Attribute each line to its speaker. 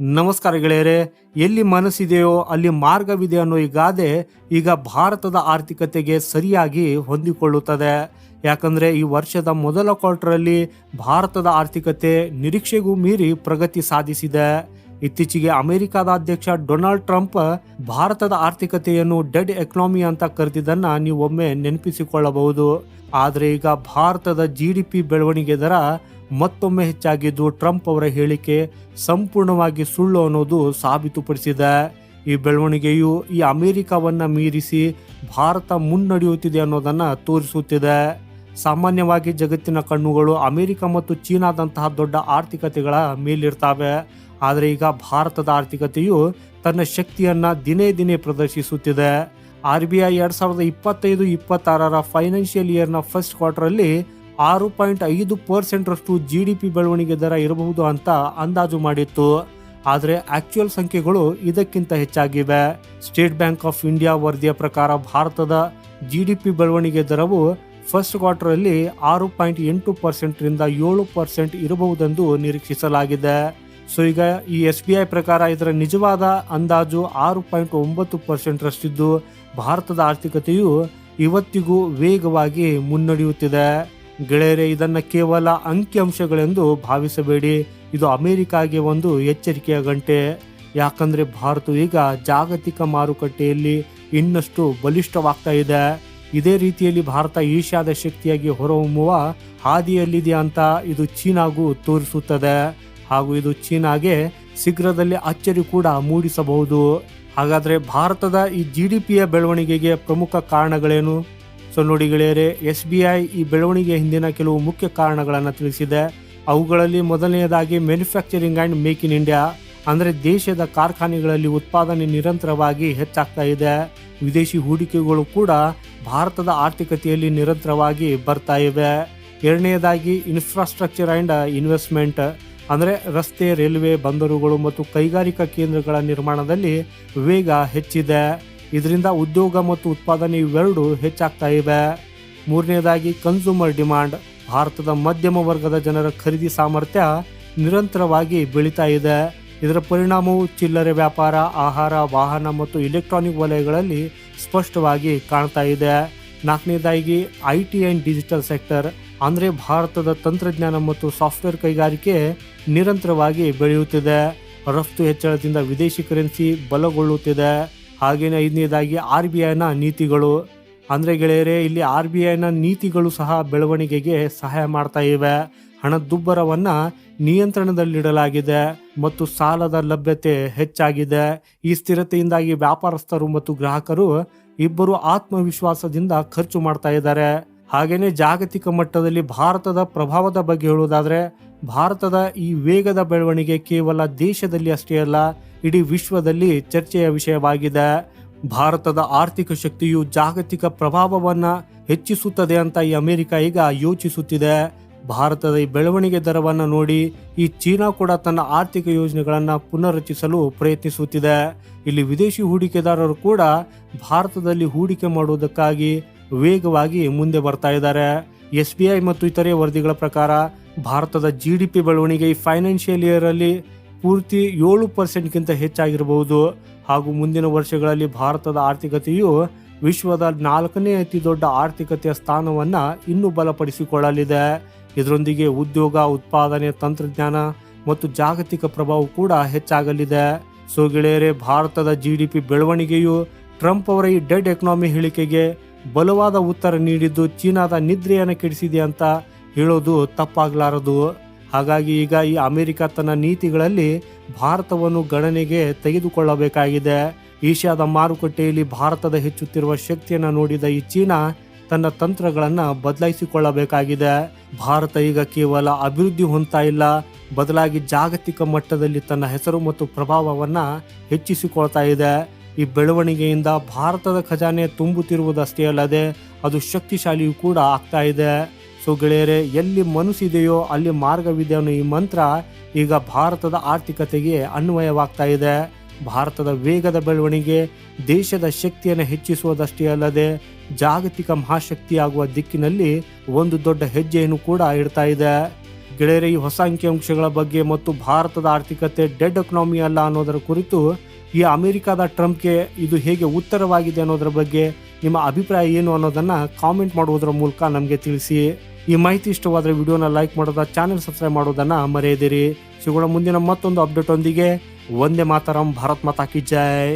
Speaker 1: ನಮಸ್ಕಾರ ಗೆಳೆಯರೆ, ಎಲ್ಲಿ ಮನಸ್ಸಿದೆಯೋ ಅಲ್ಲಿ ಮಾರ್ಗವಿದೆ ಅನ್ನೋ ಈ ಗಾದೆ ಈಗ ಭಾರತದ ಆರ್ಥಿಕತೆಗೆ ಸರಿಯಾಗಿ ಹೊಂದಿಕೊಳ್ಳುತ್ತದೆ. ಯಾಕಂದರೆ ಈ ವರ್ಷದ ಮೊದಲ ಕ್ವಾರ್ಟರಲ್ಲಿ ಭಾರತದ ಆರ್ಥಿಕತೆ ನಿರೀಕ್ಷೆಗೂ ಮೀರಿ ಪ್ರಗತಿ ಸಾಧಿಸಿದೆ. ಇತ್ತೀಚೆಗೆ ಅಮೆರಿಕದ ಅಧ್ಯಕ್ಷ ಡೊನಾಲ್ಡ್ ಟ್ರಂಪ್ ಭಾರತದ ಆರ್ಥಿಕತೆಯನ್ನು ಡೆಡ್ ಎಕನಾಮಿ ಅಂತ ಕರೆದಿದ್ದನ್ನ ನೀವು ಒಮ್ಮೆ ನೆನಪಿಸಿಕೊಳ್ಳಬಹುದು. ಆದರೆ ಈಗ ಭಾರತದ ಜಿ ಡಿ ಪಿ ಬೆಳವಣಿಗೆ ದರ ಮತ್ತೊಮ್ಮೆ ಹೆಚ್ಚಾಗಿದ್ದು ಟ್ರಂಪ್ ಅವರ ಹೇಳಿಕೆ ಸಂಪೂರ್ಣವಾಗಿ ಸುಳ್ಳು ಅನ್ನೋದು ಸಾಬೀತುಪಡಿಸಿದೆ. ಈ ಬೆಳವಣಿಗೆಯು ಈ ಅಮೆರಿಕವನ್ನ ಮೀರಿಸಿ ಭಾರತ ಮುನ್ನಡೆಯುತ್ತಿದೆ ಅನ್ನೋದನ್ನ ತೋರಿಸುತ್ತಿದೆ. ಸಾಮಾನ್ಯವಾಗಿ ಜಗತ್ತಿನ ಕಣ್ಣುಗಳು ಅಮೆರಿಕ ಮತ್ತು ಚೀನಾದಂತಹ ದೊಡ್ಡ ಆರ್ಥಿಕತೆಗಳ ಮೇಲಿರ್ತಾವೆ. ಆದರೆ ಈಗ ಭಾರತದ ಆರ್ಥಿಕತೆಯು ತನ್ನ ಶಕ್ತಿಯನ್ನ ದಿನೇ ದಿನೇ ಪ್ರದರ್ಶಿಸುತ್ತಿದೆ. ಆರ್ ಬಿ ಐ ಎರಡು ಸಾವಿರದ ಇಪ್ಪತ್ತೈದು, ಇಪ್ಪತ್ತಾರರ ಫೈನಾನ್ಷಿಯಲ್ ಇಯರ್ನ ಫಸ್ಟ್ ಕ್ವಾರ್ಟರಲ್ಲಿ ಆರು ಪಾಯಿಂಟ್ ಐದು ಪರ್ಸೆಂಟ್ ರಷ್ಟು ಜಿ ಡಿ ಪಿ ಬೆಳವಣಿಗೆ ದರ ಇರಬಹುದು ಅಂತ ಅಂದಾಜು ಮಾಡಿತ್ತು. ಆದರೆ ಆಕ್ಚುಯಲ್ ಸಂಖ್ಯೆಗಳು ಇದಕ್ಕಿಂತ ಹೆಚ್ಚಾಗಿವೆ. ಸ್ಟೇಟ್ ಬ್ಯಾಂಕ್ ಆಫ್ ಇಂಡಿಯಾ ವರದಿಯ ಪ್ರಕಾರ ಭಾರತದ ಜಿ ಡಿ ಪಿ ಬೆಳವಣಿಗೆ ದರವು ಫಸ್ಟ್ ಕ್ವಾರ್ಟರಲ್ಲಿ ಆರು ಪಾಯಿಂಟ್ ಎಂಟು ಪರ್ಸೆಂಟ್ ರಿಂದ ಏಳು ಪರ್ಸೆಂಟ್ ಇರಬಹುದೆಂದು ನಿರೀಕ್ಷಿಸಲಾಗಿದೆ. ಸೊ ಈಗ ಈ ಎಸ್ ಬಿ ಐ ಪ್ರಕಾರ ಇದರ ನಿಜವಾದ ಅಂದಾಜು ಆರು ಪಾಯಿಂಟ್ ಒಂಬತ್ತು ಪರ್ಸೆಂಟ್ ರಷ್ಟಿದ್ದು, ಭಾರತದ ಆರ್ಥಿಕತೆಯು ಇವತ್ತಿಗೂ ವೇಗವಾಗಿ ಮುನ್ನಡೆಯುತ್ತಿದೆ. ಗೆಳೆಯರೆ, ಇದನ್ನು ಕೇವಲ ಅಂಕಿಅಂಶಗಳೆಂದು ಭಾವಿಸಬೇಡಿ. ಇದು ಅಮೆರಿಕಾಗೆ ಒಂದು ಎಚ್ಚರಿಕೆಯ ಗಂಟೆ. ಯಾಕಂದ್ರೆ ಭಾರತವು ಈಗ ಜಾಗತಿಕ ಮಾರುಕಟ್ಟೆಯಲ್ಲಿ ಇನ್ನಷ್ಟು ಬಲಿಷ್ಠವಾಗ್ತಾ ಇದೆ. ಇದೇ ರೀತಿಯಲ್ಲಿ ಭಾರತ ಏಷ್ಯಾದ ಶಕ್ತಿಯಾಗಿ ಹೊರಹೊಮ್ಮುವ ಹಾದಿಯಲ್ಲಿದೆ ಅಂತ ಇದು ಚೀನಾಗೂ ತೋರಿಸುತ್ತದೆ. ಹಾಗೂ ಇದು ಚೀನಾಗೆ ಶೀಘ್ರದಲ್ಲಿ ಅಚ್ಚರಿ ಕೂಡ ಮೂಡಿಸಬಹುದು. ಹಾಗಾದರೆ ಭಾರತದ ಈ ಜಿ ಡಿ ಪಿಯ ಬೆಳವಣಿಗೆಗೆ ಪ್ರಮುಖ ಕಾರಣಗಳೇನು? ಸೊ ಗೆಳೆಯರೆ, ಎಸ್ ಬಿ ಐ ಈ ಬೆಳವಣಿಗೆ ಹಿಂದಿನ ಕೆಲವು ಮುಖ್ಯ ಕಾರಣಗಳನ್ನು ತಿಳಿಸಿದೆ. ಅವುಗಳಲ್ಲಿ ಮೊದಲನೆಯದಾಗಿ manufacturing and make in India, ಅಂದರೆ ದೇಶದ ಕಾರ್ಖಾನೆಗಳಲ್ಲಿ ಉತ್ಪಾದನೆ ನಿರಂತರವಾಗಿ ಹೆಚ್ಚಾಗ್ತಾ ಇದೆ. ವಿದೇಶಿ ಹೂಡಿಕೆಗಳು ಕೂಡ ಭಾರತದ ಆರ್ಥಿಕತೆಯಲ್ಲಿ ನಿರಂತರವಾಗಿ ಬರ್ತಾ ಇವೆ. ಎರಡನೆಯದಾಗಿ ಇನ್ಫ್ರಾಸ್ಟ್ರಕ್ಚರ್ ಆ್ಯಂಡ್ ಇನ್ವೆಸ್ಟ್ಮೆಂಟ್ ಅಂದರೆ ರಸ್ತೆ, ರೈಲ್ವೆ, ಬಂದರುಗಳು ಮತ್ತು ಕೈಗಾರಿಕಾ ಕೇಂದ್ರಗಳ ನಿರ್ಮಾಣದಲ್ಲಿ ವೇಗ ಹೆಚ್ಚಿದೆ. ಇದರಿಂದ ಉದ್ಯೋಗ ಮತ್ತು ಉತ್ಪಾದನೆ ಇವೆರಡು ಹೆಚ್ಚಾಗ್ತಾ ಇವೆ. ಮೂರನೇದಾಗಿ ಕನ್ಸ್ಯೂಮರ್ ಡಿಮಾಂಡ್ ಭಾರತದ ಮಧ್ಯಮ ವರ್ಗದ ಜನರ ಖರೀದಿ ಸಾಮರ್ಥ್ಯ ನಿರಂತರವಾಗಿ ಬೆಳೀತಾ ಇದೆ. ಇದರ ಪರಿಣಾಮವು ಚಿಲ್ಲರೆ ವ್ಯಾಪಾರ, ಆಹಾರ, ವಾಹನ ಮತ್ತು ಇಲೆಕ್ಟ್ರಾನಿಕ್ ವಲಯಗಳಲ್ಲಿ ಸ್ಪಷ್ಟವಾಗಿ ಕಾಣ್ತಾ ಇದೆ. ನಾಲ್ಕನೇದಾಗಿ I T and digital sector ಅಂದರೆ ಭಾರತದ ತಂತ್ರಜ್ಞಾನ ಮತ್ತು ಸಾಫ್ಟ್ವೇರ್ ಕೈಗಾರಿಕೆ ನಿರಂತರವಾಗಿ ಬೆಳೆಯುತ್ತಿದೆ. ರಫ್ತು ಹೆಚ್ಚಳದಿಂದ ವಿದೇಶಿ ಕರೆನ್ಸಿ ಬಲಗೊಳ್ಳುತ್ತಿದೆ. ಹಾಗೆಯೇ ಐದನೇದಾಗಿ ಆರ್ ಬಿ ಐನ ನೀತಿಗಳು. ಅಂದರೆ ಗೆಳೆಯರೇ, ಇಲ್ಲಿ ಆರ್ ಬಿ ಐನ ನೀತಿಗಳು ಸಹ ಬೆಳವಣಿಗೆಗೆ ಸಹಾಯ ಮಾಡ್ತಾ ಇವೆ. ಹಣದುಬ್ಬರವನ್ನು ನಿಯಂತ್ರಣದಲ್ಲಿಡಲಾಗಿದೆ ಮತ್ತು ಸಾಲದ ಲಭ್ಯತೆ ಹೆಚ್ಚಾಗಿದೆ. ಈ ಸ್ಥಿರತೆಯಿಂದಾಗಿ ವ್ಯಾಪಾರಸ್ಥರು ಮತ್ತು ಗ್ರಾಹಕರು ಇಬ್ಬರು ಆತ್ಮವಿಶ್ವಾಸದಿಂದ ಖರ್ಚು ಮಾಡ್ತಾ ಇದ್ದಾರೆ. ಹಾಗೆಯೇ ಜಾಗತಿಕ ಮಟ್ಟದಲ್ಲಿ ಭಾರತದ ಪ್ರಭಾವದ ಬಗ್ಗೆ ಹೇಳುವುದಾದರೆ, ಭಾರತದ ಈ ವೇಗದ ಬೆಳವಣಿಗೆ ಕೇವಲ ದೇಶದಲ್ಲಿ ಅಷ್ಟೇ ಅಲ್ಲ ಇಡೀ ವಿಶ್ವದಲ್ಲಿ ಚರ್ಚೆಯ ವಿಷಯವಾಗಿದೆ. ಭಾರತದ ಆರ್ಥಿಕ ಶಕ್ತಿಯು ಜಾಗತಿಕ ಪ್ರಭಾವವನ್ನ ಹೆಚ್ಚಿಸುತ್ತದೆ ಅಂತ ಈ ಅಮೆರಿಕ ಈಗ ಯೋಚಿಸುತ್ತಿದೆ. ಭಾರತದ ಈ ಬೆಳವಣಿಗೆ ದರವನ್ನು ನೋಡಿ ಈ ಚೀನಾ ಕೂಡ ತನ್ನ ಆರ್ಥಿಕ ಯೋಜನೆಗಳನ್ನು ಪುನರ್ರಚಿಸಲು ಪ್ರಯತ್ನಿಸುತ್ತಿದೆ. ಇಲ್ಲಿ ವಿದೇಶಿ ಹೂಡಿಕೆದಾರರು ಕೂಡ ಭಾರತದಲ್ಲಿ ಹೂಡಿಕೆ ಮಾಡುವುದಕ್ಕಾಗಿ ವೇಗವಾಗಿ ಮುಂದೆ ಬರ್ತಾ ಇದ್ದಾರೆ. ಎಸ್ ಬಿ ಐ ಮತ್ತು ಇತರೆ ವರದಿಗಳ ಪ್ರಕಾರ ಭಾರತದ ಜಿ ಡಿ ಪಿ ಬೆಳವಣಿಗೆ ಈ ಫೈನಾನ್ಷಿಯಲ್ ಇಯರ್ ಅಲ್ಲಿ ಪೂರ್ತಿ ಏಳು ಪರ್ಸೆಂಟ್ಗಿಂತ ಹೆಚ್ಚಾಗಿರಬಹುದು ಹಾಗೂ ಮುಂದಿನ ವರ್ಷಗಳಲ್ಲಿ ಭಾರತದ ಆರ್ಥಿಕತೆಯು ವಿಶ್ವದ ನಾಲ್ಕನೇ ಅತಿ ದೊಡ್ಡ ಆರ್ಥಿಕತೆಯ ಸ್ಥಾನವನ್ನು ಇನ್ನೂ ಬಲಪಡಿಸಿಕೊಳ್ಳಲಿದೆ. ಇದರೊಂದಿಗೆ ಉದ್ಯೋಗ, ಉತ್ಪಾದನೆ, ತಂತ್ರಜ್ಞಾನ ಮತ್ತು ಜಾಗತಿಕ ಪ್ರಭಾವ ಕೂಡ ಹೆಚ್ಚಾಗಲಿದೆ. ಸೊ ಗೆಳೆಯರೆ, ಭಾರತದ ಜಿ ಡಿ ಪಿ ಬೆಳವಣಿಗೆಯು ಟ್ರಂಪ್ ಅವರ ಈ ಡೆಡ್ ಎಕನಾಮಿ ಹೇಳಿಕೆಗೆ ಬಲವಾದ ಉತ್ತರ ನೀಡಿದ್ದು ಚೀನಾದ ನಿದ್ರೆಯನ್ನು ಕೆಡಿಸಿದೆ ಅಂತ ಹೇಳೋದು ತಪ್ಪಾಗಲಾರದು. ಹಾಗಾಗಿ ಈಗ ಈ ಅಮೆರಿಕ ತನ್ನ ನೀತಿಗಳಲ್ಲಿ ಭಾರತವನ್ನು ಗಣನೆಗೆ ತೆಗೆದುಕೊಳ್ಳಬೇಕಾಗಿದೆ. ಏಷ್ಯಾದ ಮಾರುಕಟ್ಟೆಯಲ್ಲಿ ಭಾರತದ ಹೆಚ್ಚುತ್ತಿರುವ ಶಕ್ತಿಯನ್ನು ನೋಡಿದ ಈ ಚೀನಾ ತನ್ನ ತಂತ್ರಗಳನ್ನು ಬದಲಾಯಿಸಿಕೊಳ್ಳಬೇಕಾಗಿದೆ. ಭಾರತ ಈಗ ಕೇವಲ ಅಭಿವೃದ್ಧಿ ಹೊಂದ್ತಾ ಇಲ್ಲ. ಬದಲಾಗಿ ಜಾಗತಿಕ ಮಟ್ಟದಲ್ಲಿ ತನ್ನ ಹೆಸರು ಮತ್ತು ಪ್ರಭಾವವನ್ನ ಹೆಚ್ಚಿಸಿಕೊಳ್ತಾ ಇದೆ. ಈ ಬೆಳವಣಿಗೆಯಿಂದ ಭಾರತದ ಖಜಾನೆ ತುಂಬುತ್ತಿರುವುದಷ್ಟೇ ಅಲ್ಲದೆ ಅದು ಶಕ್ತಿಶಾಲಿಯೂ ಕೂಡ ಆಗ್ತಾ ಇದೆ. ಸೊ ಗೆಳೆಯರೆ, ಎಲ್ಲಿ ಮನಸ್ಸಿದೆಯೋ ಅಲ್ಲಿ ಮಾರ್ಗವಿದೆ ಅನ್ನೋ ಈ ಮಂತ್ರ ಈಗ ಭಾರತದ ಆರ್ಥಿಕತೆಗೆ ಅನ್ವಯವಾಗ್ತಾ ಇದೆ. ಭಾರತದ ವೇಗದ ಬೆಳವಣಿಗೆ, ದೇಶದ ಶಕ್ತಿಯನ್ನು ಹೆಚ್ಚಿಸುವುದಷ್ಟೇ ಅಲ್ಲದೆ ಜಾಗತಿಕ ಮಹಾಶಕ್ತಿಯಾಗುವ ದಿಕ್ಕಿನಲ್ಲಿ ಒಂದು ದೊಡ್ಡ ಹೆಜ್ಜೆಯನ್ನು ಕೂಡ ಇಡ್ತಾ ಇದೆ. ಗೆಳೆಯರೆ, ಈ ಹೊಸ ಅಂಕಿಅಂಶಗಳ ಬಗ್ಗೆ ಮತ್ತು ಭಾರತದ ಆರ್ಥಿಕತೆ ಡೆಡ್ ಎಕನಾಮಿ ಅಲ್ಲ ಅನ್ನೋದರ ಕುರಿತು ಈ ಅಮೆರಿಕದ ಟ್ರಂಪ್ಗೆ ಇದು ಹೇಗೆ ಉತ್ತರವಾಗಿದೆ ಅನ್ನೋದರ ಬಗ್ಗೆ ನಿಮ್ಮ ಅಭಿಪ್ರಾಯ ಏನು ಅನ್ನೋದನ್ನ ಕಾಮೆಂಟ್ ಮಾಡುವುದರ ಮೂಲಕ ನಮಗೆ ತಿಳಿಸಿ. ಈ ಮಾಹಿತಿ ಇಷ್ಟವಾದರೆ ವಿಡಿಯೋನ ಲೈಕ್ ಮಾಡೋದ, ಚಾನೆಲ್ ಸಬ್ಸ್ಕ್ರೈಬ್ ಮಾಡೋದನ್ನ ಮರೆಯದಿರಿ. ಸಿಗೋಣ ಮುಂದಿನ ಮತ್ತೊಂದು ಅಪ್ಡೇಟ್ ಒಂದಿಗೆ. ಒಂದೇ ಮಾತರಂ, ಭಾರತ್ ಮಾತಾ ಕಿ ಜೈ.